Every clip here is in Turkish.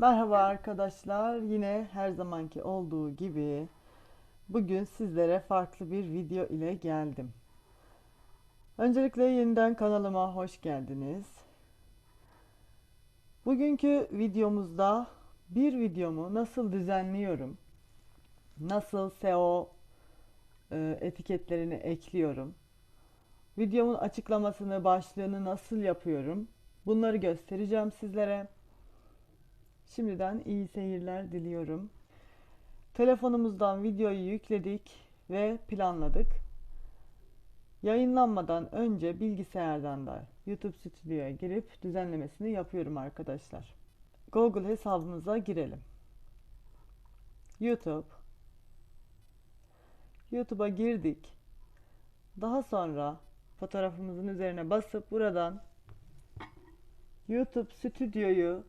Merhaba arkadaşlar. Yine her zamanki olduğu gibi bugün sizlere farklı bir video ile geldim. Öncelikle yeniden kanalıma hoş geldiniz. Bugünkü videomuzda bir videomu nasıl düzenliyorum, nasıl SEO e, etiketlerini ekliyorum, videomun açıklamasını, başlığını nasıl yapıyorum bunları göstereceğim sizlere. Şimdiden iyi seyirler diliyorum. Telefonumuzdan videoyu yükledik ve planladık. Yayınlanmadan önce bilgisayardan da YouTube Studio'ya girip düzenlemesini yapıyorum arkadaşlar. Google hesabımıza girelim. YouTube YouTube'a girdik. Daha sonra fotoğrafımızın üzerine basıp buradan YouTube Studio'yu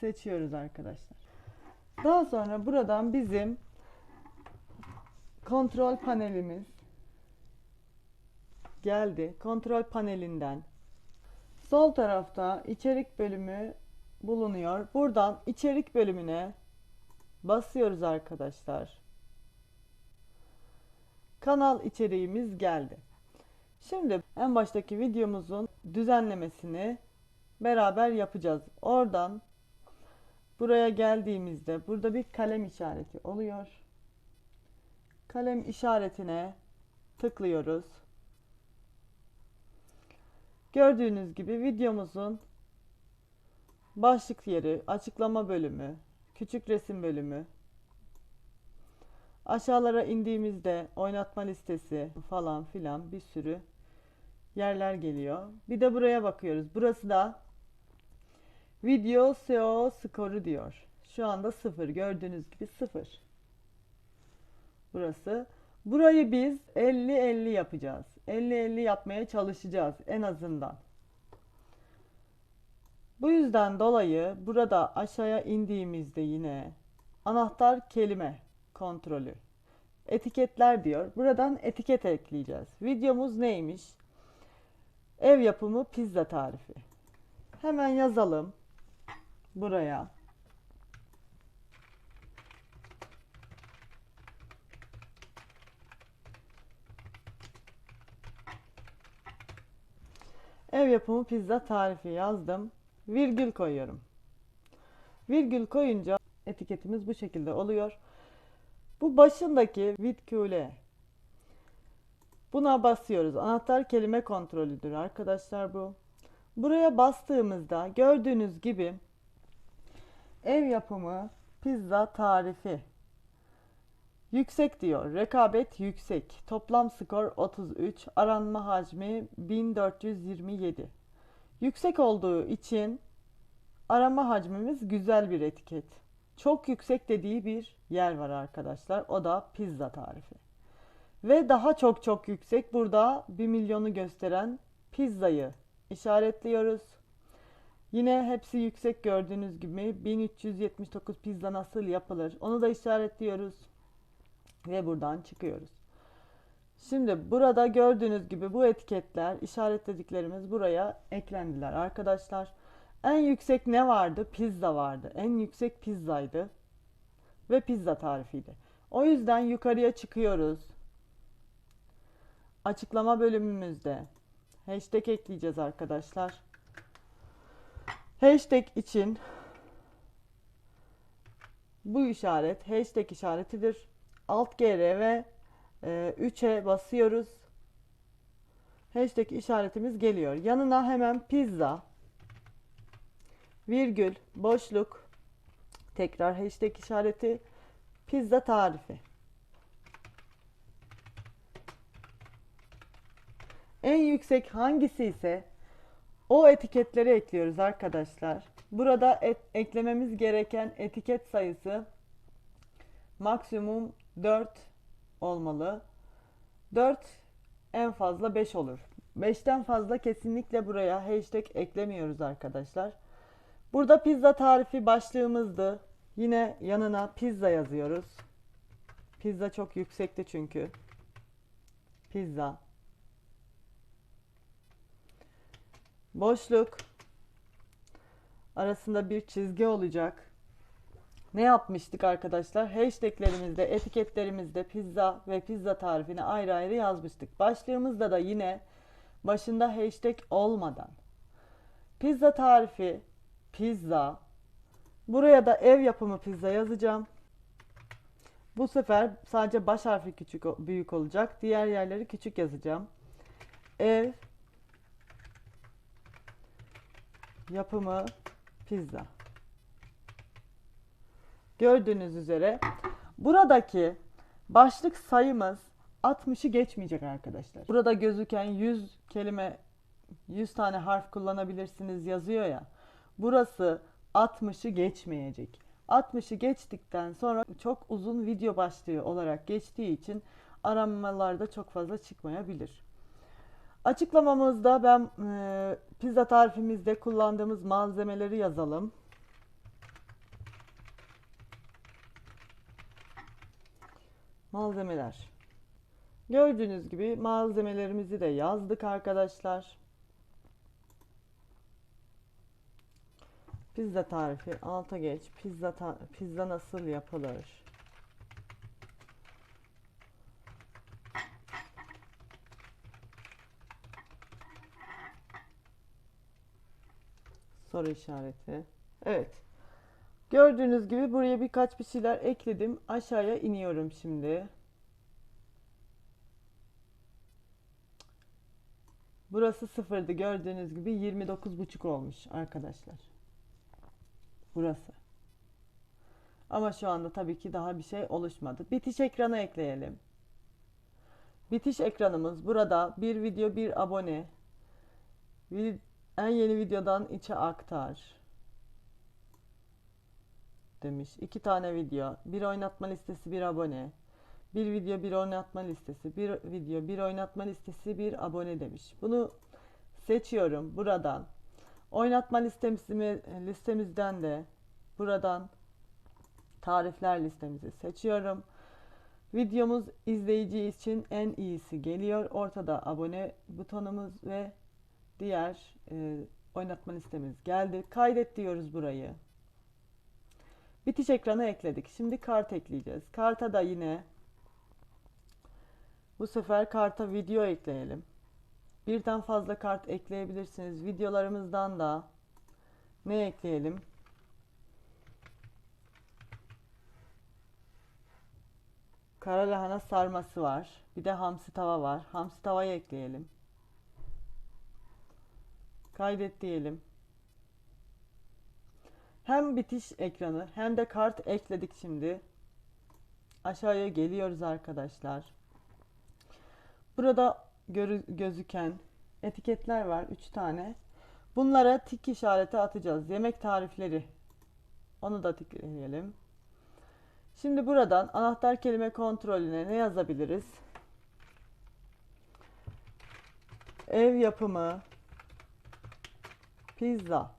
seçiyoruz arkadaşlar. Daha sonra buradan bizim kontrol panelimiz geldi. Kontrol panelinden sol tarafta içerik bölümü bulunuyor. Buradan içerik bölümüne basıyoruz arkadaşlar. Kanal içeriğimiz geldi. Şimdi en baştaki videomuzun düzenlemesini beraber yapacağız. Oradan Buraya geldiğimizde burada bir kalem işareti oluyor. Kalem işaretine tıklıyoruz. Gördüğünüz gibi videomuzun başlık yeri, açıklama bölümü, küçük resim bölümü, aşağılara indiğimizde oynatma listesi falan filan bir sürü yerler geliyor. Bir de buraya bakıyoruz. Burası da Video SEO skoru diyor. Şu anda sıfır. Gördüğünüz gibi sıfır. Burası. Burayı biz 50-50 yapacağız. 50-50 yapmaya çalışacağız en azından. Bu yüzden dolayı burada aşağıya indiğimizde yine anahtar kelime kontrolü. Etiketler diyor. Buradan etiket ekleyeceğiz. Videomuz neymiş? Ev yapımı pizza tarifi. Hemen yazalım buraya. Ev yapımı pizza tarifi yazdım. Virgül koyuyorum. Virgül koyunca etiketimiz bu şekilde oluyor. Bu başındaki vitkule Buna basıyoruz. Anahtar kelime kontrolüdür arkadaşlar bu. Buraya bastığımızda gördüğünüz gibi Ev yapımı pizza tarifi. Yüksek diyor. Rekabet yüksek. Toplam skor 33. Aranma hacmi 1427. Yüksek olduğu için arama hacmimiz güzel bir etiket. Çok yüksek dediği bir yer var arkadaşlar. O da pizza tarifi. Ve daha çok çok yüksek burada 1 milyonu gösteren pizzayı işaretliyoruz. Yine hepsi yüksek gördüğünüz gibi 1379 pizza nasıl yapılır onu da işaretliyoruz ve buradan çıkıyoruz. Şimdi burada gördüğünüz gibi bu etiketler işaretlediklerimiz buraya eklendiler arkadaşlar. En yüksek ne vardı? Pizza vardı. En yüksek pizzaydı ve pizza tarifiydi. O yüzden yukarıya çıkıyoruz. Açıklama bölümümüzde hashtag ekleyeceğiz arkadaşlar. Hashtag için bu işaret hashtag işaretidir. Alt GR ve e, 3'e basıyoruz. Hashtag işaretimiz geliyor. Yanına hemen pizza virgül boşluk tekrar hashtag işareti pizza tarifi. En yüksek hangisi ise o etiketleri ekliyoruz arkadaşlar. Burada et, eklememiz gereken etiket sayısı maksimum 4 olmalı. 4 en fazla 5 olur. 5'ten fazla kesinlikle buraya hashtag eklemiyoruz arkadaşlar. Burada pizza tarifi başlığımızdı. Yine yanına pizza yazıyoruz. Pizza çok yüksekti çünkü. Pizza. Boşluk arasında bir çizgi olacak. ne yapmıştık arkadaşlar? Hashtaglerimizde, etiketlerimizde pizza ve pizza tarifini ayrı ayrı yazmıştık. Başlığımızda da yine başında hashtag olmadan pizza tarifi, pizza, buraya da ev yapımı pizza yazacağım. Bu sefer sadece baş harfi küçük büyük olacak. Diğer yerleri küçük yazacağım. Ev yapımı pizza. Gördüğünüz üzere buradaki başlık sayımız 60'ı geçmeyecek arkadaşlar. Burada gözüken 100 kelime 100 tane harf kullanabilirsiniz yazıyor ya. Burası 60'ı geçmeyecek. 60'ı geçtikten sonra çok uzun video başlığı olarak geçtiği için aramalarda çok fazla çıkmayabilir. Açıklamamızda ben e, pizza tarifimizde kullandığımız malzemeleri yazalım. Malzemeler. Gördüğünüz gibi malzemelerimizi de yazdık arkadaşlar. Pizza tarifi alta geç. Pizza pizza nasıl yapılır? Soru işareti. Evet. Gördüğünüz gibi buraya birkaç bir şeyler ekledim. Aşağıya iniyorum şimdi. Burası sıfırdı. Gördüğünüz gibi 29,5 olmuş arkadaşlar. Burası. Ama şu anda tabii ki daha bir şey oluşmadı. Bitiş ekranı ekleyelim. Bitiş ekranımız burada bir video bir abone. En yeni videodan içe aktar demiş. İki tane video. Bir oynatma listesi, bir abone. Bir video, bir oynatma listesi. Bir video, bir oynatma listesi, bir abone demiş. Bunu seçiyorum buradan. Oynatma listemizi, listemizden de buradan tarifler listemizi seçiyorum. Videomuz izleyici için en iyisi geliyor. Ortada abone butonumuz ve diğer e, oynatma listemiz geldi. Kaydet diyoruz burayı. Bitiş ekranı ekledik. Şimdi kart ekleyeceğiz. Karta da yine bu sefer karta video ekleyelim. Birden fazla kart ekleyebilirsiniz. Videolarımızdan da ne ekleyelim? Kara lahana sarması var. Bir de hamsi tava var. Hamsi tavayı ekleyelim. Kaydet diyelim. Hem bitiş ekranı hem de kart ekledik şimdi. Aşağıya geliyoruz arkadaşlar. Burada gözüken etiketler var 3 tane. Bunlara tik işareti atacağız. Yemek tarifleri. Onu da tıklayalım. Şimdi buradan anahtar kelime kontrolüne ne yazabiliriz? Ev yapımı pizza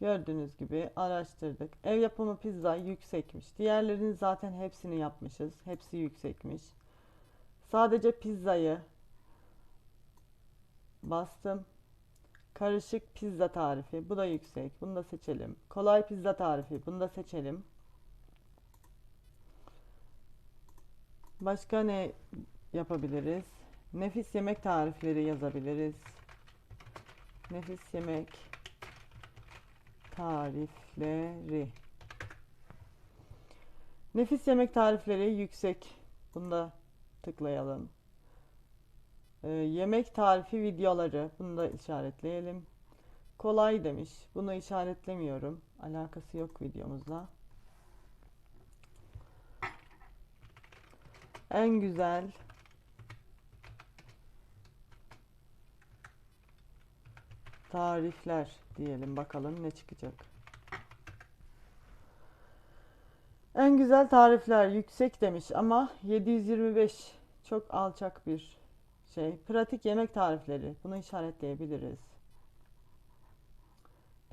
Gördüğünüz gibi araştırdık. Ev yapımı pizza yüksekmiş. Diğerlerinin zaten hepsini yapmışız. Hepsi yüksekmiş. Sadece pizzayı bastım. Karışık pizza tarifi. Bu da yüksek. Bunu da seçelim. Kolay pizza tarifi. Bunu da seçelim. Başka ne yapabiliriz? Nefis yemek tarifleri yazabiliriz. Nefis yemek tarifleri. Nefis yemek tarifleri yüksek. Bunda tıklayalım. Ee, yemek tarifi videoları. Bunu da işaretleyelim. Kolay demiş. Bunu işaretlemiyorum. Alakası yok videomuzla. En güzel tarifler diyelim bakalım ne çıkacak. En güzel tarifler yüksek demiş ama 725 çok alçak bir şey. Pratik yemek tarifleri. Bunu işaretleyebiliriz.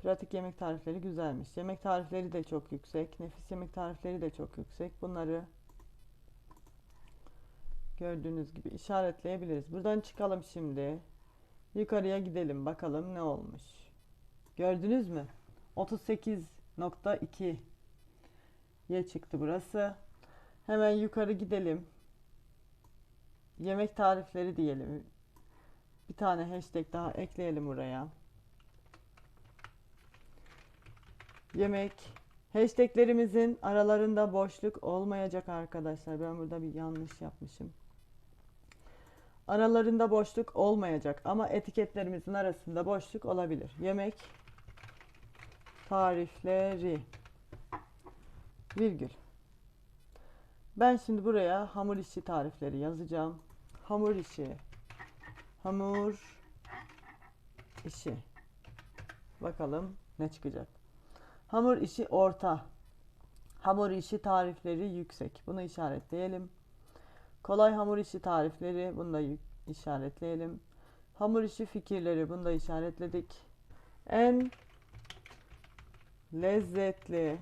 Pratik yemek tarifleri güzelmiş. Yemek tarifleri de çok yüksek. Nefis yemek tarifleri de çok yüksek. Bunları gördüğünüz gibi işaretleyebiliriz. Buradan çıkalım şimdi. Yukarıya gidelim bakalım ne olmuş. Gördünüz mü? 38 nokta 2 ye çıktı burası. Hemen yukarı gidelim. Yemek tarifleri diyelim. Bir tane hashtag daha ekleyelim buraya. Yemek. Hashtaglerimizin aralarında boşluk olmayacak arkadaşlar. Ben burada bir yanlış yapmışım. Aralarında boşluk olmayacak ama etiketlerimizin arasında boşluk olabilir. Yemek tarifleri virgül. Ben şimdi buraya hamur işi tarifleri yazacağım. Hamur işi. Hamur işi. Bakalım ne çıkacak. Hamur işi orta. Hamur işi tarifleri yüksek. Bunu işaretleyelim. Kolay hamur işi tarifleri bunu da işaretleyelim. Hamur işi fikirleri bunu da işaretledik. En lezzetli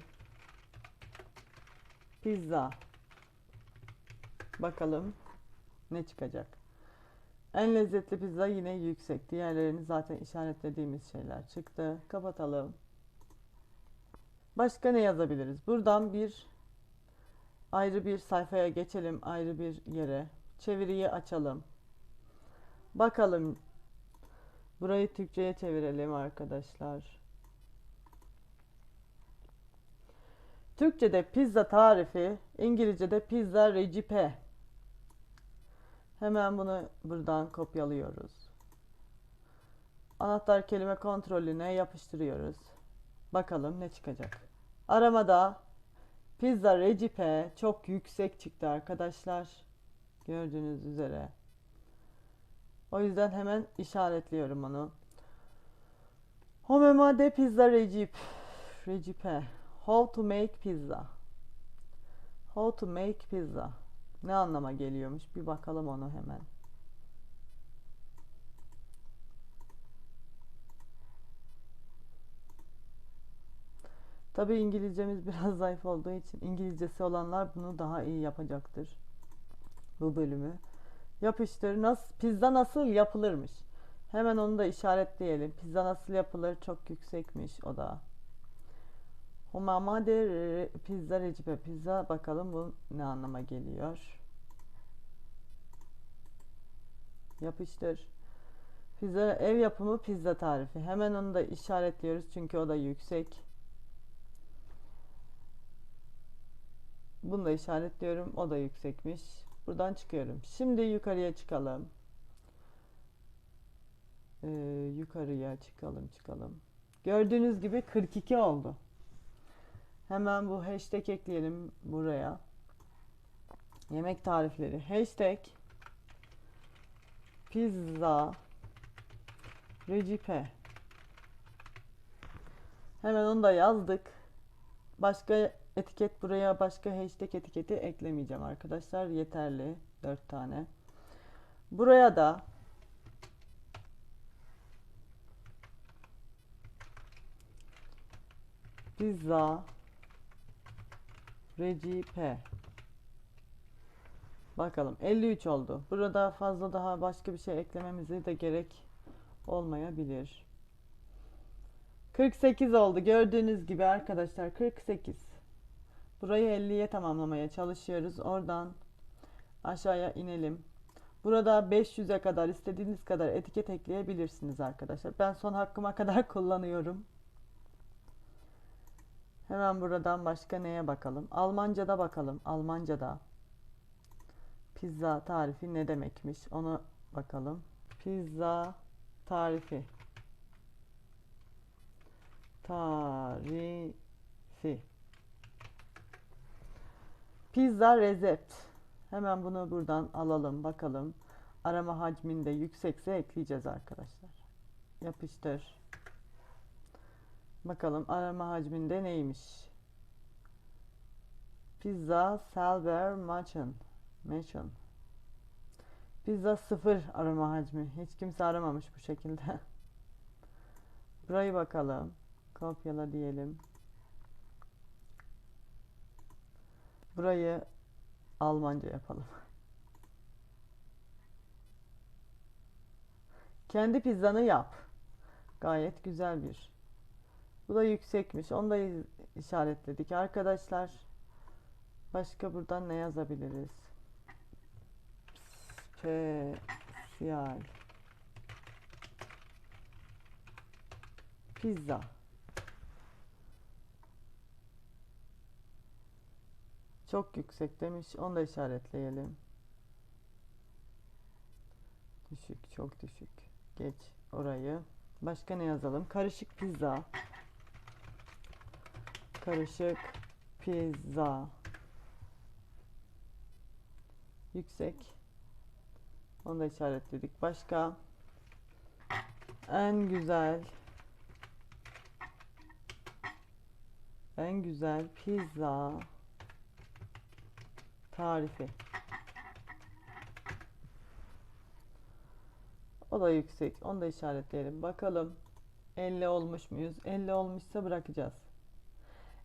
pizza. Bakalım ne çıkacak. En lezzetli pizza yine yüksek. Diğerlerini zaten işaretlediğimiz şeyler çıktı. Kapatalım. Başka ne yazabiliriz? Buradan bir ayrı bir sayfaya geçelim. Ayrı bir yere. Çeviriyi açalım. Bakalım. Burayı Türkçe'ye çevirelim arkadaşlar. Türkçe'de pizza tarifi, İngilizce'de pizza recipe. Hemen bunu buradan kopyalıyoruz. Anahtar kelime kontrolüne yapıştırıyoruz. Bakalım ne çıkacak. Aramada pizza recipe çok yüksek çıktı arkadaşlar. Gördüğünüz üzere. O yüzden hemen işaretliyorum onu. Homemade pizza recip. Recipe. How to make pizza. How to make pizza. Ne anlama geliyormuş? Bir bakalım onu hemen. Tabii İngilizcemiz biraz zayıf olduğu için İngilizcesi olanlar bunu daha iyi yapacaktır. Bu bölümü. Yapıştır. Nasıl, pizza nasıl yapılırmış? Hemen onu da işaretleyelim. Pizza nasıl yapılır? Çok yüksekmiş o da. Homamade re- pizza recipe. Pizza bakalım bu ne anlama geliyor. Yapıştır. Pizza ev yapımı pizza tarifi. Hemen onu da işaretliyoruz çünkü o da yüksek. Bunu da işaretliyorum. O da yüksekmiş. Buradan çıkıyorum. Şimdi yukarıya çıkalım. Ee, yukarıya çıkalım çıkalım. Gördüğünüz gibi 42 oldu. Hemen bu hashtag ekleyelim buraya. Yemek tarifleri. Hashtag pizza recipe. Hemen onu da yazdık. Başka etiket buraya başka hashtag etiketi eklemeyeceğim arkadaşlar. Yeterli. 4 tane. Buraya da pizza recipe Bakalım 53 oldu. Burada fazla daha başka bir şey eklememize de gerek olmayabilir. 48 oldu. Gördüğünüz gibi arkadaşlar 48. Burayı 50'ye tamamlamaya çalışıyoruz. Oradan aşağıya inelim. Burada 500'e kadar istediğiniz kadar etiket ekleyebilirsiniz arkadaşlar. Ben son hakkıma kadar kullanıyorum. Hemen buradan başka neye bakalım? Almanca'da bakalım. Almanca'da pizza tarifi ne demekmiş? Onu bakalım. Pizza tarifi. Tarifi. Pizza rezept. Hemen bunu buradan alalım bakalım. Arama hacminde yüksekse ekleyeceğiz arkadaşlar. Yapıştır. Bakalım arama hacminde neymiş? Pizza Selber Machen. Machen. Pizza sıfır arama hacmi. Hiç kimse aramamış bu şekilde. Burayı bakalım. Kopyala diyelim. Burayı Almanca yapalım. Kendi pizzanı yap. Gayet güzel bir. Bu da yüksekmiş. Onu da işaretledik arkadaşlar. Başka buradan ne yazabiliriz? Spesiyal pizza. Çok yüksek demiş. Onu da işaretleyelim. Düşük, çok düşük. Geç orayı. Başka ne yazalım? Karışık pizza. Karışık pizza. Yüksek. Onu da işaretledik. Başka? En güzel. En güzel pizza tarifi. O da yüksek. Onu da işaretleyelim. Bakalım 50 olmuş muyuz? 50 olmuşsa bırakacağız.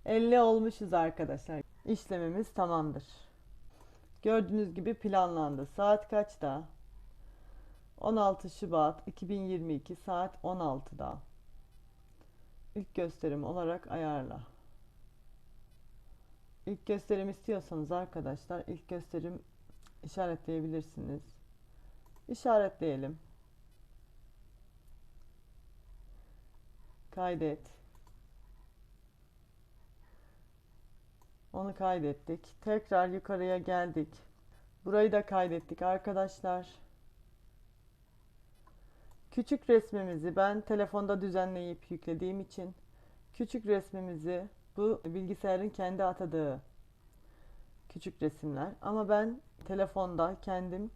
50 olmuşuz arkadaşlar. İşlemimiz tamamdır. Gördüğünüz gibi planlandı. Saat kaçta? 16 Şubat 2022 saat 16'da. İlk gösterim olarak ayarla. İlk gösterim istiyorsanız arkadaşlar ilk gösterim işaretleyebilirsiniz. İşaretleyelim. Kaydet. Onu kaydettik. Tekrar yukarıya geldik. Burayı da kaydettik arkadaşlar. Küçük resmimizi ben telefonda düzenleyip yüklediğim için küçük resmimizi bu bilgisayarın kendi atadığı küçük resimler. Ama ben telefonda kendim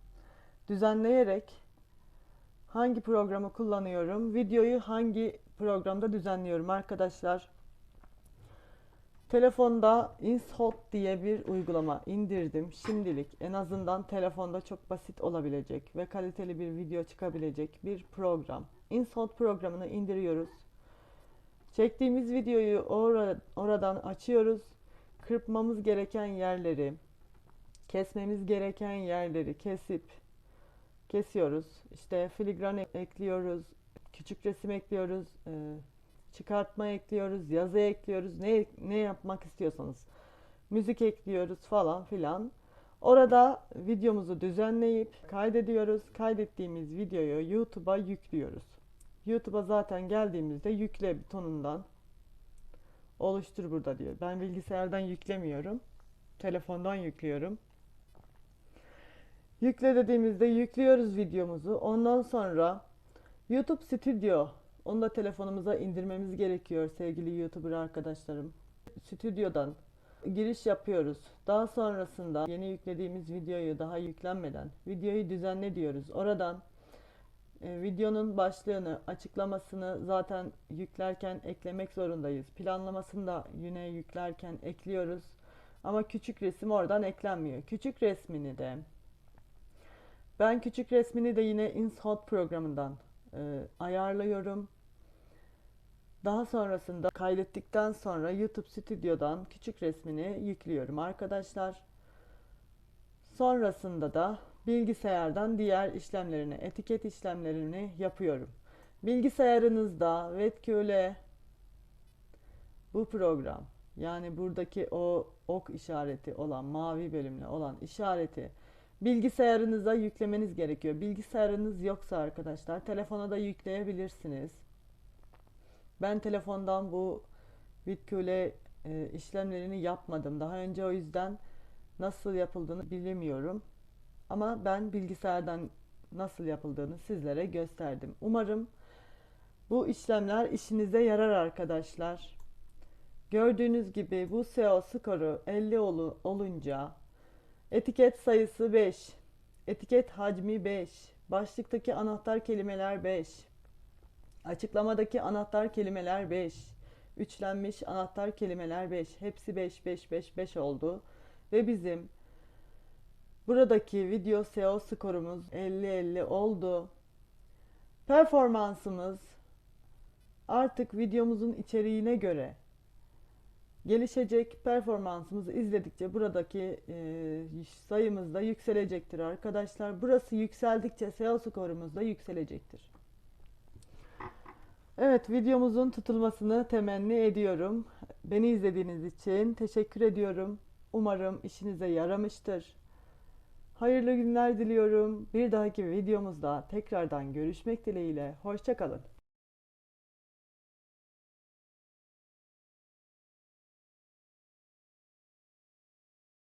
düzenleyerek hangi programı kullanıyorum, videoyu hangi programda düzenliyorum arkadaşlar. Telefonda InShot diye bir uygulama indirdim. Şimdilik en azından telefonda çok basit olabilecek ve kaliteli bir video çıkabilecek bir program. InShot programını indiriyoruz. Çektiğimiz videoyu or oradan açıyoruz. Kırpmamız gereken yerleri, kesmemiz gereken yerleri kesip kesiyoruz. İşte filigran ekliyoruz, küçük resim ekliyoruz, e, çıkartma ekliyoruz, yazı ekliyoruz. Ne ne yapmak istiyorsanız. Müzik ekliyoruz falan filan. Orada videomuzu düzenleyip kaydediyoruz. Kaydettiğimiz videoyu YouTube'a yüklüyoruz. YouTube'a zaten geldiğimizde yükle butonundan oluştur burada diyor. Ben bilgisayardan yüklemiyorum. Telefondan yüklüyorum. Yükle dediğimizde yüklüyoruz videomuzu. Ondan sonra YouTube Studio onu da telefonumuza indirmemiz gerekiyor sevgili YouTuber arkadaşlarım. Stüdyodan giriş yapıyoruz. Daha sonrasında yeni yüklediğimiz videoyu daha yüklenmeden videoyu düzenle diyoruz. Oradan e, videonun başlığını, açıklamasını zaten yüklerken eklemek zorundayız. Planlamasını da yine yüklerken ekliyoruz. Ama küçük resim oradan eklenmiyor. Küçük resmini de ben küçük resmini de yine InShot programından e, ayarlıyorum. Daha sonrasında kaydettikten sonra YouTube Stüdyo'dan küçük resmini yüklüyorum arkadaşlar. Sonrasında da bilgisayardan diğer işlemlerini, etiket işlemlerini yapıyorum. Bilgisayarınızda Vetql bu program yani buradaki o ok işareti olan mavi bölümlü olan işareti bilgisayarınıza yüklemeniz gerekiyor. Bilgisayarınız yoksa arkadaşlar telefona da yükleyebilirsiniz. Ben telefondan bu Bitql e, işlemlerini yapmadım. Daha önce o yüzden nasıl yapıldığını bilemiyorum. Ama ben bilgisayardan nasıl yapıldığını sizlere gösterdim. Umarım bu işlemler işinize yarar arkadaşlar. Gördüğünüz gibi bu SEO skoru 50 olunca etiket sayısı 5, etiket hacmi 5, başlıktaki anahtar kelimeler 5, açıklamadaki anahtar kelimeler 5, üçlenmiş anahtar kelimeler 5, hepsi 5 5 5 5 oldu ve bizim Buradaki video SEO skorumuz 50-50 oldu. Performansımız artık videomuzun içeriğine göre gelişecek. Performansımızı izledikçe buradaki e, sayımız da yükselecektir arkadaşlar. Burası yükseldikçe SEO skorumuz da yükselecektir. Evet, videomuzun tutulmasını temenni ediyorum. Beni izlediğiniz için teşekkür ediyorum. Umarım işinize yaramıştır. Hayırlı günler diliyorum. Bir dahaki videomuzda tekrardan görüşmek dileğiyle. Hoşça kalın.